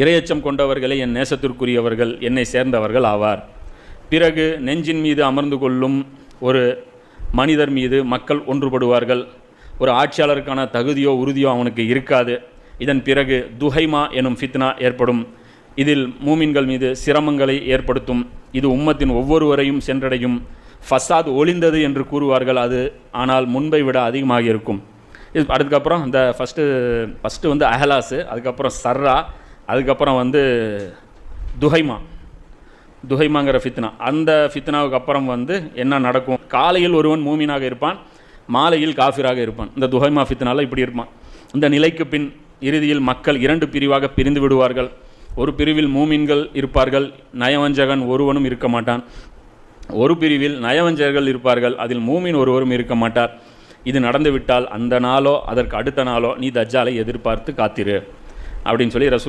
இரையச்சம் கொண்டவர்களே என் நேசத்திற்குரியவர்கள் என்னை சேர்ந்தவர்கள் ஆவார். பிறகு நெஞ்சின் மீது அமர்ந்து கொள்ளும் ஒரு மனிதர் மீது மக்கள் ஒன்றுபடுவார்கள். ஒரு ஆட்சியாளருக்கான தகுதியோ உறுதியோ அவனுக்கு இருக்காது. இதன் பிறகு துஹைமா எனும் ஃபித்னா ஏற்படும். இதில் மூமின்கள் மீது சிரமங்களை ஏற்படுத்தும். இது உம்மத்தின் ஒவ்வொருவரையும் சென்றடையும். ஃபசாத் ஒளிந்தது என்று கூறுவார்கள் அது ஆனால் முன்பை விட அதிகமாக இருக்கும் இது அதுக்கப்புறம் இந்த ஃபஸ்ட்டு ஃபஸ்ட்டு வந்து அஹலாஸு அதுக்கப்புறம் சர்ரா அதுக்கப்புறம் வந்து துஹைமா. துஹைமாங்கிற ஃபித்னா. அந்த ஃபித்னாவுக்கு அப்புறம் வந்து என்ன நடக்கும்? காலையில் ஒருவன் மூமினாக இருப்பான் மாலையில் காஃபிராக இருப்பான். இந்த துஹைமா ஃபித்னால இப்படி இருப்பான். இந்த நிலைக்கு பின் இறுதியில் மக்கள் இரண்டு பிரிவாக பிரிந்து விடுவார்கள். ஒரு பிரிவில் மூமின்கள் இருப்பார்கள் நயவஞ்சகன் ஒருவனும் இருக்க மாட்டான். ஒரு பிரிவில் நயவஞ்சகர்கள் இருப்பார்கள் அதில் மூமின் ஒருவரும் இருக்க மாட்டார். இது நடந்துவிட்டால் அந்த நாளோ அதற்கு அடுத்த நாளோ நீ தஜ்ஜாலை எதிர்பார்த்து காத்திரு அப்படின்னு சொல்லி ரசூ